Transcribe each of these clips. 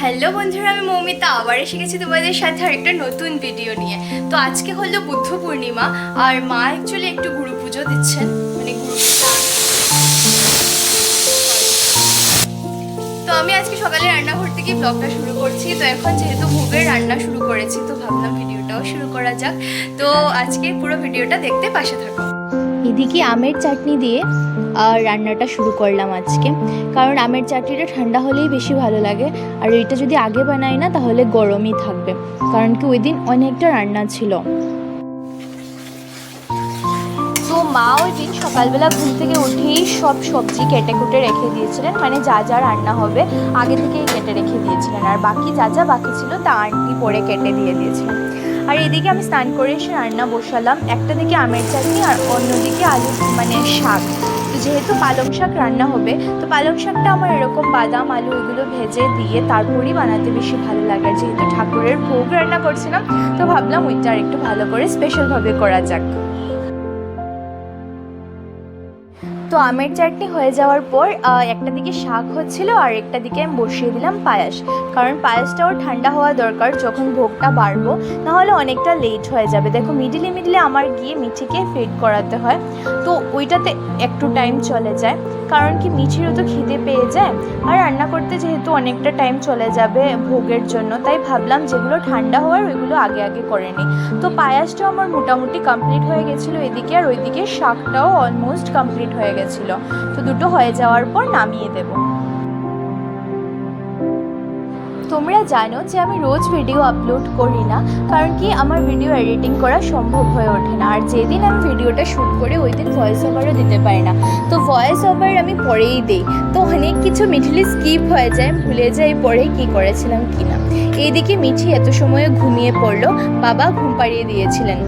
Hello বন্ধুরা, আমি মৌমিতা। আবার এসে গেছি তোমাদের সাথে আরেকটা নতুন ভিডিও নিয়ে। তো আজকে হলো বুদ্ধ পূর্ণিমা, আর মা অ্যাকচুয়ালি একটু গুরু পুজো দিচ্ছেন। মানে গুরু তো আমি আজকে সকালে রান্নাঘর থেকে ব্লগটা শুরু করছি। তো এখন যেহেতু ভোগের রান্না শুরু করেছি, তো ভাবলাম ভিডিওটাও শুরু করা যাক। তো আজকে পুরো ভিডিওটা দেখতে পাশে থাকো। এদিকে আমের চাটনি দিয়ে রান্নাটা শুরু করলাম আজকে। কারণ আমের চাটনিটা ঠান্ডা হলেই বেশি ভালো লাগে। আর এটা যদি আগে বানাই না, তাহলে গরমই থাকবে। কারণ কি, ওই দিন অনেকটা রান্না ছিল। তো মা ওই দিন সকালবেলা ঘুম থেকে উঠেই সব সবজি কেটে কুটে রেখে দিয়েছিলেন। মানে যা যা রান্না হবে, আগে থেকেই কেটে রেখে দিয়েছিলেন। আর বাকি যা যা বাকি ছিল, তা আন্টি পরে কেটে দিয়ে দিয়েছিলেন। আর এদিকে আমি স্নান করে এসে রান্না বসালাম। একটা দিকে আমের চাটনি আর অন্যদিকে আলু মানে শাক। যেহেতু পালং শাক রান্না হবে, তো পালং শাকটা আমার এরকম বাদাম, আলু এগুলো ভেজে দিয়ে তারপরেই বানাতে বেশি ভালো লাগে। যেহেতু ঠাকুরের ভোগ রান্না করছিলাম, তো ভাবলাম ওইটা আর একটু ভালো করে স্পেশালভাবে করা যাক। তো আমের চাটনি হয়ে যাওয়ার পর একটা দিকে শাক হচ্ছিল আর একটা দিকে আমি বসিয়ে দিলাম পায়াস। কারণ পায়াসটাও ঠান্ডা হওয়া দরকার, যখন ভোগটা বাড়বো, নাহলে অনেকটা লেট হয়ে যাবে। দেখো মিডিলে মিডিলে আমার গিয়ে মিঠিকে ফেড করাতে হয়। তো ওইটাতে একটু টাইম চলে যায়। কারণ কি মিঠিরও তো খিদে পেয়ে যায়। আর রান্না করতে যেহেতু অনেকটা টাইম চলে যাবে ভোগের জন্য, তাই ভাবলাম যেগুলো ঠান্ডা হওয়ার ওইগুলো আগে আগে করে নিই। তো পায়াসটাও আমার মোটামুটি কমপ্লিট হয়ে গেছিল এদিকে, আর ওইদিকে শাকটাও অলমোস্ট কমপ্লিট হয়ে গেছিল। তো দুটো হয়ে যাওয়ার পর নামিয়ে দেবো। তোমরা জানো যে আমি রোজ ভিডিও আপলোড করি না, কারণ কি আমার ভিডিও এডিটিং করা সম্ভব হয়ে ওঠে না। আর যেদিন আমি ভিডিওটা শ্যুট করি ওই দিন ভয়েস ওভারও দিতে পারি না। তো ভয়েস ওভার আমি পরেই দিই। তো অনেক কিছু মিঠলি স্কিপ হয়ে যায় ভুলে যাই পরে কি করেছিলাম কি না। এইদিকে মিঠি এত সময়ে ঘুমিয়ে পড়ল, বাবা ঘুম পাড়িয়ে দিয়েছিলেন।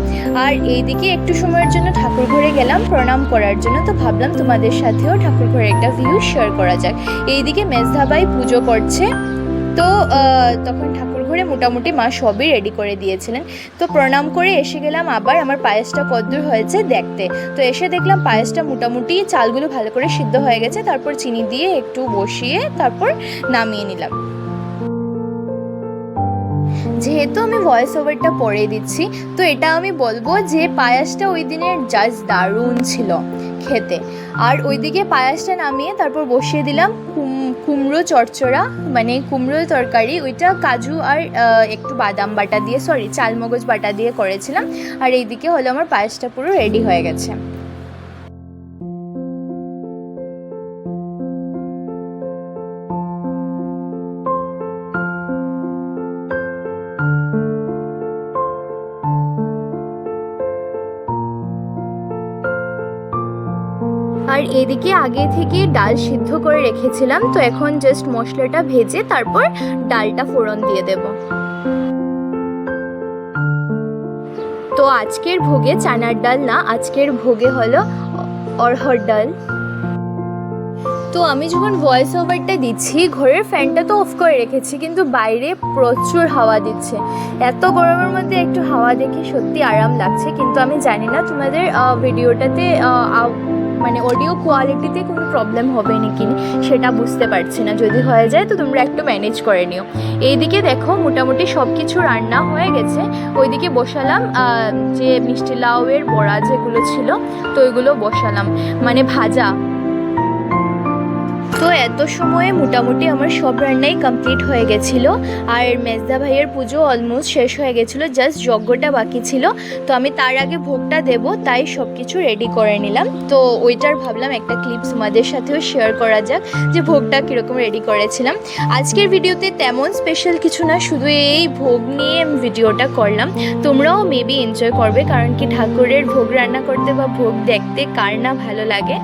আর এইদিকে একটু সময়ের জন্য ঠাকুর ঘরে গেলাম প্রণাম করার জন্য। তো ভাবলাম তোমাদের সাথেও ঠাকুর ঘরে একটা ভিউ শেয়ার করা যাক। এইদিকে মেজধাবাই পুজো করছে। তো তখন ঠাকুর ঘরে মোটামুটি মা সবই রেডি করে দিয়েছিলেন। তো প্রণাম করে এসে গেলাম আবার আমার পায়েসটা কদ্দূর হয়েছে দেখতে। তো এসে দেখলাম পায়েসটা মোটামুটি চালগুলো ভালো করে সিদ্ধ হয়ে গেছে, তারপর চিনি দিয়ে একটু বসিয়ে তারপর নামিয়ে নিলাম। যেহেতু আমি ভয়েস ওভারটা পরে দিচ্ছি, তো এটা আমি বলব যে পায়াসটা ওই দিনের জাস্ট দারুণ ছিল। খেতে। আর ওইদিকে পায়াসটা নামিয়ে তারপর বসিয়ে দিলাম কুমড়ো চড়চড়া মানে কুমড়োর তরকারি। ওইটা কাজু আর একটু বাদাম বাটা দিয়ে সরি চালমগজ বাটা দিয়ে করেছিলাম। আর এইদিকে হলো আমার পায়েসটা পুরো রেডি হয়ে গেছে। আর এদিকে আগে থেকে ডাল সিদ্ধ করে রেখেছিলাম, তো এখন জাস্ট মশলাটা ভেজে তারপর ডালটা ফোড়ন দিয়ে দেব। তো আজকের ভোগে চানার ডাল না, আজকের ভোগে হলো অরহর ডাল। তো আমি যখন ভয়েস ওভারটা দিচ্ছি, ঘরের ফ্যানটা তো অফ করে রেখেছি, কিন্তু বাইরে প্রচুর হাওয়া দিচ্ছে। এত গরমের মধ্যে একটু হাওয়া দেখে সত্যি আরাম লাগছে, কিন্তু আমি জানি না তোমাদের ভিডিওটাতে মানে অডিও কোয়ালিটিতে কোনো প্রবলেম হবে নাকি সেটা বুঝতে পারছি না। যদি হয়ে যায় তো তোমরা একটু ম্যানেজ করে নিও। এইদিকে দেখো মোটামুটি সব কিছু রান্না হয়ে গেছে। ওইদিকে বসালাম যে মিষ্টি লাউয়ের বড়া যেগুলো ছিল, তো ওইগুলো বসালাম। মানে ভাজা। তো এত সময়ে মোটামুটি আমার সব রান্নাই কমপ্লিট হয়ে গেছিল। আর মেজদা ভাইয়ের পুজো অলমোস্ট শেষ হয়ে গেছিল জাস্ট যজ্ঞটা বাকি ছিল। তো আমি তার আগে ভোগটা দেব, তাই সব কিছু রেডি করে নিলাম। তো ওইটার ভাবলাম একটা ক্লিপস তোমাদের সাথেও শেয়ার করা যাক যে ভোগটা কীরকম রেডি করেছিলাম। আজকের ভিডিওতে তেমন স্পেশাল কিছু না, শুধু এই ভোগ নিয়ে আমি ভিডিওটা করলাম। তোমরাও মেবি এনজয় করবে, কারণ কি ঠাকুরের ভোগ রান্না করতে বা ভোগ দেখতে কার না ভালো লাগে।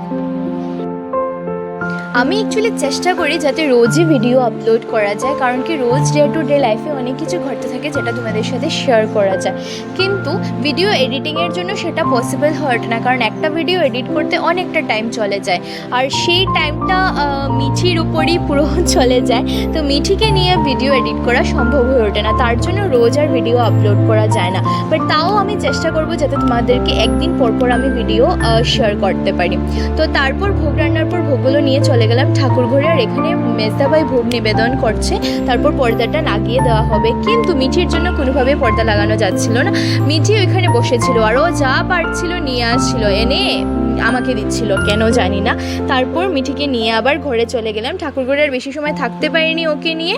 আমি অ্যাকচুয়ালি চেষ্টা করি যাতে রোজই ভিডিও আপলোড করা যায়, কারণ কি রোজ ডে টু ডে লাইফে অনেক কিছু ঘটতে থাকে যেটা তোমাদের সাথে শেয়ার করা যায়। কিন্তু ভিডিও এডিটিংয়ের জন্য সেটা পসিবল হয়ে না, কারণ একটা ভিডিও এডিট করতে অনেকটা টাইম চলে যায়। আর সেই টাইমটা মিঠির উপরই পুরো চলে যায়। তো মিঠিকে নিয়ে ভিডিও এডিট করা সম্ভব হয়ে ওঠে না, তার জন্য রোজ আর ভিডিও আপলোড করা যায় না। বাট তাও আমি চেষ্টা করব যাতে তোমাদেরকে একদিন পর পর আমি ভিডিও শেয়ার করতে পারি। তো তারপর ভোগ রান্নার পর ভোগগুলো নিয়ে চলে চলে গেলাম ঠাকুর ঘরে আর এখানে মেজদাবাই ভোগ নিবেদন করছে। তারপর পর্দাটা লাগিয়ে দেওয়া হবে। কিন্তু মিঠির জন্য কোনোভাবে পর্দা লাগানো যাচ্ছিল না। মিঠি ওইখানে বসেছিল, আর ও যা পারছিল নিয়ে আসছিল। এনে আমাকে দিচ্ছিল, কেন জানি না। তারপর মিঠিকে নিয়ে আবার ঘরে চলে গেলাম। ঠাকুর ঘরে আর বেশি সময় থাকতে পারিনি ওকে নিয়ে।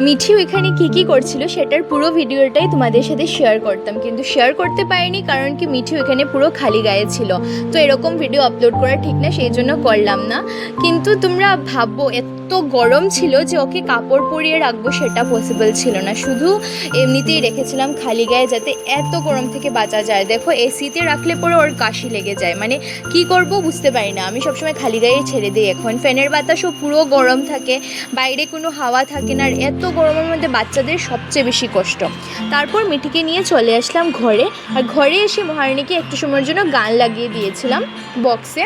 মিঠি ওইখানে কি কি করছিল সেটার পুরো ভিডিওটাই তোমাদের সাথে শেয়ার করতাম। কিন্তু শেয়ার করতে পারিনি কারণ কি মিঠি ওইখানে পুরো খালি গায়ে ছিল। তো এরকম ভিডিও আপলোড করা ঠিক না, সেই জন্য করলাম না। কিন্তু তোমরা ভাবো, এত গরম ছিল যে ওকে কাপড় পরিয়ে রাখব সেটা পসিবল ছিল না। শুধু এমনিতেই রেখেছিলাম খালি গায়ে যাতে এত গরম থেকে বাঁচা যায়। দেখো এসিতে রাখলে পরে ওর কাশি লেগে যায়। মানে কি করব বুঝতে পারি না। আমি সবসময় খালি গায়ে ছেড়ে দিই এখন। ফ্যানের বাতাসও পুরো গরম থাকে। বাইরে কোনো হাওয়া থাকে না। আর এত গরমের মধ্যে বাচ্চাদের সবচেয়ে বেশি কষ্ট। তারপর মিঠিকে নিয়ে চলে আসলাম ঘরে। আর ঘরে এসে মহারানীকে একটু সময়ের জন্য গান লাগিয়ে দিয়েছিলাম বক্সে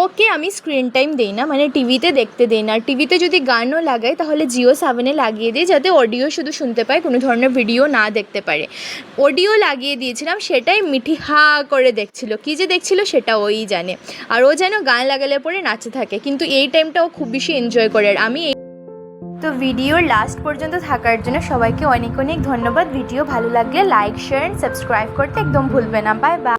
ওকে আমি স্ক্রিন টাইম দিই না মানে টিভিতে দেখতে দিই না। আর টিভিতে যদি গানও লাগাই, তাহলে জিও সেভেনে লাগিয়ে দিই, যাতে অডিও শুধু শুনতে পায়, কোনো ধরনের ভিডিও না দেখতে পারে। অডিও লাগিয়ে দিয়েছিলাম, সেটাই মিঠি হা করে দেখছিল। কী যে দেখছিল সেটা ওই জানে। আর ও যেন গান লাগালে পরে নাচে থাকে, কিন্তু এই টাইমটা ও খুব বেশি এনজয় করে। আর আমি তো ভিডিওর লাস্ট পর্যন্ত থাকার জন্য সবাইকে অনেক অনেক ধন্যবাদ। ভিডিও ভালো লাগলে লাইক শেয়ার সাবস্ক্রাইব করতে একদম ভুলবে না। Bye bye